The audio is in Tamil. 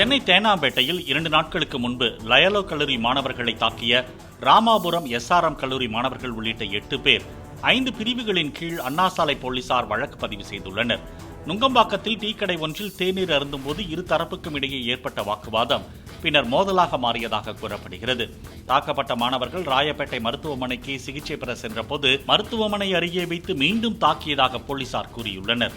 சென்னை தேனாம்பேட்டையில் இரண்டு நாட்களுக்கு முன்பு லயலோ கல்லூரி மாணவர்களை தாக்கிய ராமாபுரம் எஸ்ஆர்எம் கல்லூரி மாணவர்கள் உள்ளிட்ட எட்டு பேர் ஐந்து பிரிவுகளின் கீழ் அண்ணாசாலை போலீசார் வழக்கு பதிவு செய்துள்ளனர். நுங்கம்பாக்கத்தில் டீக்கடை ஒன்றில் தேநீர் அருந்தும்போது இரு தரப்புக்கும் இடையே ஏற்பட்ட வாக்குவாதம் பின்னர் மோதலாக மாறியதாக கூறப்படுகிறது. தாக்கப்பட்ட மாணவர்கள் ராயப்பேட்டை மருத்துவமனைக்கு சிகிச்சை பெற சென்றபோது மருத்துவமனை அருகே வைத்து மீண்டும் தாக்கியதாக போலீசார் கூறியுள்ளனர்.